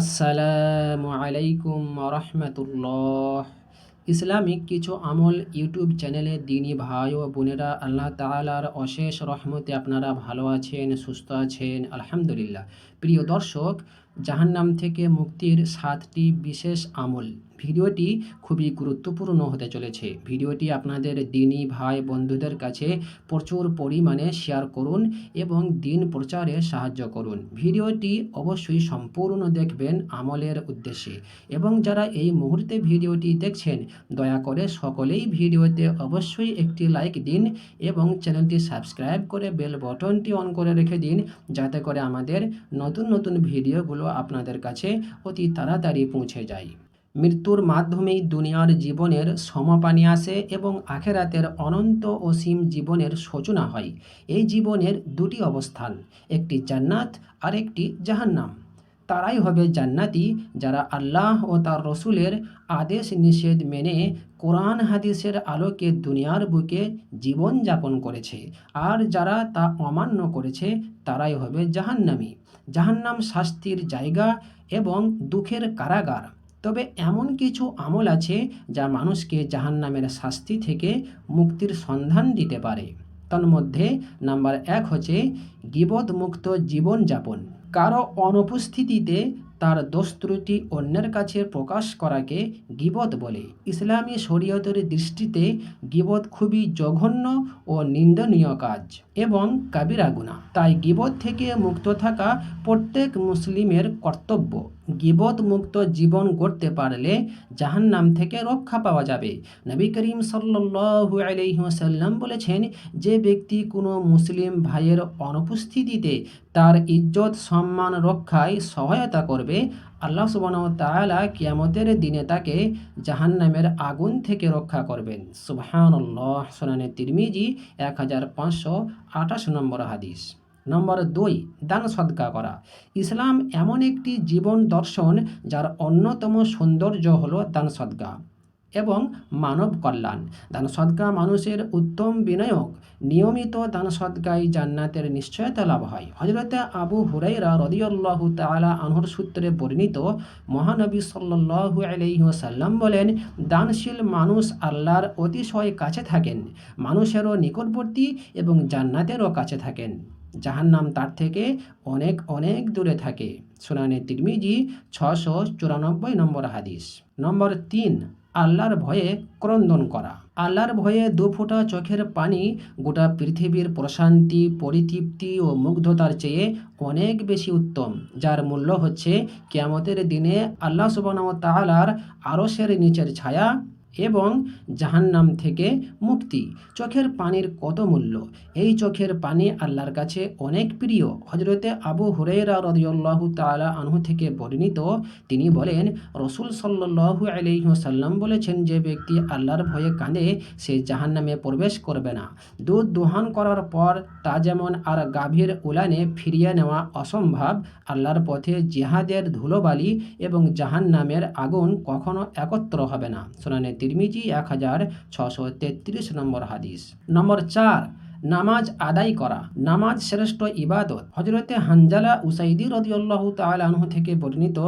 আসসালামু আলাইকুম রহমতুল্লাহ ইসলামিক কিছু আমল ইউটিউব চ্যানেলে দিনী ভাই ও বোনেরা, আল্লাহ তালার অশেষ রহমতে আপনারা ভালো আছেন, সুস্থ আছেন, আলহামদুলিল্লাহ। প্রিয় দর্শক, জাহান্নাম থেকে মুক্তির সাতটি বিশেষ আমল। ভিডিওটি খুবই গুরুত্বপূর্ণ হতে চলেছে। ভিডিওটি আপনাদের দিনী ভাই বন্ধুদের কাছে প্রচুর পরিমাণে শেয়ার করুন এবং দিন প্রচারে সাহায্য করুন। ভিডিওটি অবশ্যই সম্পূর্ণ দেখবেন আমলের উদ্দেশ্যে। এবং যারা এই মুহূর্তে ভিডিওটি দেখছেন, দয়া করে সকলেই ভিডিওতে অবশ্যই একটি লাইক দিন এবং চ্যানেলটি সাবস্ক্রাইব করে বেল বটনটি অন করে রেখে দিন, যাতে করে আমাদের নতুন নতুন ভিডিওগুলো আপনাদের কাছে অতি তাড়াতাড়ি পৌঁছে যায়। মৃত্যুর মাধ্যমেই দুনিয়ার জীবনের সমাপানি আসে এবং আখেরাতের অনন্ত অসীম জীবনের সূচনা হয়। এই জীবনের দুটি অবস্থান, একটি জান্নাত আর একটি জাহান্নাম। তারাই হবে জান্নাতি যারা আল্লাহ ও তার রসুলের আদেশ নিষেধ মেনে কোরআন হাদিসের আলোকে দুনিয়ার বুকে জীবন যাপন করেছে আর যারা তা অমান্য করেছে তারাই হবে জাহান্নামী। জাহান্নাম শাস্তির জায়গা এবং দুঃখের কারাগার। তবে এমন কিছু আমল আছে যা মানুষকে জাহান্নামের শাস্তি থেকে মুক্তির সন্ধান দিতে পারে। তন্মধ্যে নাম্বার এক হচ্ছে গিবদ মুক্ত জীবনযাপন। কারও অনুপস্থিতিতে তার দোষ ত্রুটি অন্যের কাছে প্রকাশ করাকে গিবত বলে। ইসলামী শরীয়তের দৃষ্টিতে গিবত খুবই জঘন্য ও নিন্দনীয় কাজ এবং কাবিরা গুণা তাই গিবত থেকে মুক্ত থাকা প্রত্যেক মুসলিমের কর্তব্য। গিবত মুক্ত জীবন গড়তে পারলে জাহান্নাম থেকে রক্ষা পাওয়া যাবে। নবী করিম সাল্লু আলহিহাসাল্লাম বলেছেন, যে ব্যক্তি কোনো মুসলিম ভাইয়ের অনুপস্থিতিতে তার ইজ্জত, সম্মান, রক্ষায় সহায়তা করবে, আল্লাহ সুবান তালা কিয়ামতের দিনে তাকে জাহান্নামের আগুন থেকে রক্ষা করবেন। সুবহানাল্লাহ, সোনানে তিরমিজি, এক হাজার পাঁচশো আঠাশ নম্বর হাদিস। নম্বর দুই, দান সদকা করা। ইসলাম এমন একটি জীবন দর্শন যার অন্যতম সৌন্দর্য হলো দান সদকা এবং মানব কল্যাণ। দান সদকা মানুষের উত্তম বিনয়ক। নিয়মিত দান সদকায় জান্নাতের নিশ্চয়তা লাভ হয়। হজরতে আবু হুরাইরা রদিউল্লাহ তালা আনহর সূত্রে পরিণীত মহানবী সাল্লু আলহিহাসাল্লাম বলেন, দানশীল মানুষ আল্লাহর অতিশয় কাছে থাকেন, মানুষেরও নিকটবর্তী এবং জান্নাতেরও কাছে থাকেন। জাহান্নাম তার থেকে অনেক অনেক দূরে থাকে। সোনানে তিরমিজি ছশো চুরানব্বই নম্বর হাদিস। নম্বর তিন, আল্লাহর ভয়ে ক্রন্দন করা। আল্লাহর ভয়ে দু ফোঁটা চোখের পানি গোটা পৃথিবীর প্রশান্তি, পরিতৃপ্তি ও মুগ্ধতার চেয়ে অনেক বেশি উত্তম, যার মূল্য হচ্ছে কেয়ামতের দিনে আল্লাহ সুবান তালার আরসের নিচের ছায়া এবং জাহান্নাম থেকে মুক্তি। চোখের পানির কত মূল্য? এই চোখের পানি আল্লাহর কাছে অনেক প্রিয়। হজরতে আবু হুরেরা রদিউল্লাহ তালা আনহু থেকে বর্ণিত, তিনি বলেন, রসুল সাল্লু আলহিহসাল্লাম বলেছেন যে ব্যক্তি আল্লাহর ভয়ে কাঁদে, সে জাহান্নামে প্রবেশ করবে না। দুধ দোহান করার পর তা যেমন আর গাভীর উলানে ফিরিয়ে নেওয়া অসম্ভব, আল্লাহর পথে জিহাদের ধুলোবালি এবং জাহান্নামের আগুন কখনো একত্র হবে না। সোনানে তিরমিজি এক হাজার ছশো তেত্রিশ নম্বর হাদিস। নম্বর চার নামাজ আদায় করা, নামাজ শ্রেষ্ঠ ইবাদত। হজরতে হানজালা উসাইদি রদিউল্লাহ তালাহ থেকে বর্ণিত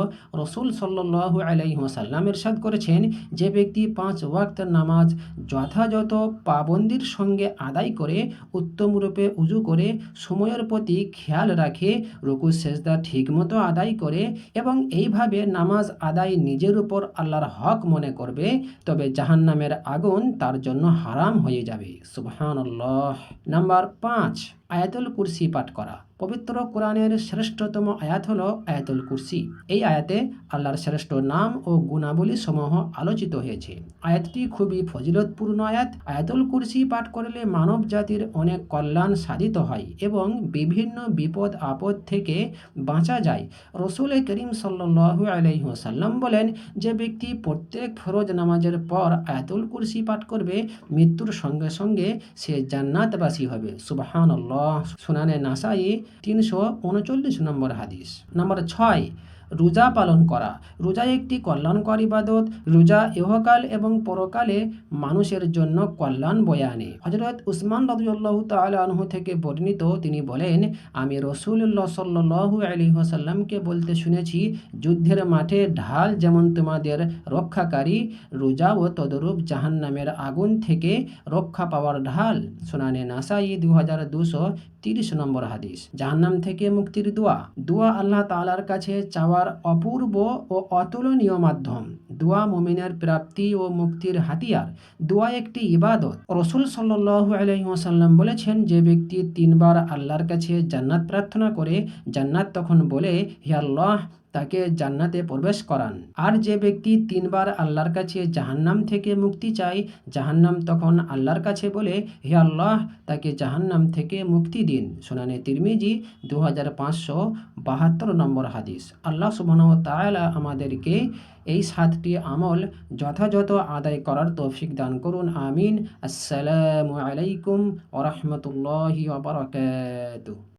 রসুল সাল্লু আলাইসাল্লাম এরশাদ করেছেন, যে ব্যক্তি পাঁচ ওয়াক্ত নামাজ যথাযথ পাবন্দির সঙ্গে আদায় করে উত্তমরূপে উজু করে, সময়ের প্রতি খেয়াল রাখে, রুকু, সেজদা ঠিকমতো আদায় করে এবং এইভাবে নামাজ আদায় নিজের উপর আল্লাহর হক মনে করবে, তবে জাহান্নামের আগুন তার জন্য হারাম হয়ে যাবে। সুবহান আল্লাহ নাম্বার পাঁচ আয়াতুল কুরসি পাঠ করা। পবিত্র কোরআনের শ্রেষ্ঠতম আয়াত হল আয়াতুল কুরসি। এই আয়াতে আল্লাহর শ্রেষ্ঠ নাম ও গুণাবলী সমূহ আলোচিত হয়েছে। আয়াতটি খুবই ফজিলতপূর্ণ আয়াত। আয়াতুল কুরসি পাঠ করলে মানব জাতির অনেক কল্যাণ সাধিত হয় এবং বিভিন্ন বিপদ আপদ থেকে বাঁচা যায়। রসুল করিম সাল্লু আলহিহাসাল্লাম বলেন, যে ব্যক্তি প্রত্যেক ফরজ নামাজের পর আয়াতুল কুরসি পাঠ করবে, মৃত্যুর সঙ্গে সঙ্গে সে জান্নাতবাসী হবে। সুবাহান সুনানে নাসাই তিনশো উনচল্লিশ নম্বর হাদিস। নম্বর ছয়, রোজা পালন করা। রোজা একটি কল্যাণকর ইবাদত, রোজা ইহকাল এবং পরকালে মানুষের জন্য কল্যাণ বয়ে আনে। হজরত উসমান রাদিয়াল্লাহু তাআলা আনহু থেকে বর্ণিত তিনি বলেন, আমি রসুল্লাহ সাল্লাল্লাহু আলাইহি ওয়াসাল্লামকে বলতে শুনেছি, যুদ্ধের মাঠে ঢাল যেমন তোমাদের রক্ষাকারী রোজা ও তদরূপ জাহান্নামের আগুন থেকে রক্ষা পাওয়ার ঢাল। সোনানে নাসাই দু হাজার দুশো তিরিশ নম্বর হাদিস, জাহান্নাম থেকে মুক্তির দোয়া। দোয়া আল্লাহ তালার কাছে চাওয়ার অপূর্ব ও অতুলনীয় মাধ্যম। দোয়া মুমিনের প্রাপ্তি ও মুক্তির হাতিয়ার। দোয়া একটি ইবাদত। রসুল সাল্লু আলহিহাসাল্লাম বলেছেন যে ব্যক্তি তিনবার আল্লাহর কাছে জান্নাত প্রার্থনা করে, জান্নাত তখন বলে, হে আল্লাহ তাকে জান্নাতে প্রবেশ করান। আর যে ব্যক্তি তিনবার আল্লাহর কাছে জাহান্নাম থেকে মুক্তি চায়, জাহান্নাম তখন আল্লাহর কাছে বলে, হে আল্লাহ, তাকে জাহান্নাম থেকে মুক্তি দিন। সোনানে তিরমিজি দু হাজার পাঁচশো বাহাত্তর নম্বর হাদিস। আল্লাহ সুবহানাহু তাআলা আমাদেরকে এই সাতটি আমল যথাযথ আদায় করার তৌফিক দান করুন। আমিন। আসসালামু আলাইকুম ওরহমতুল্লাহি ওবরাকাতুহু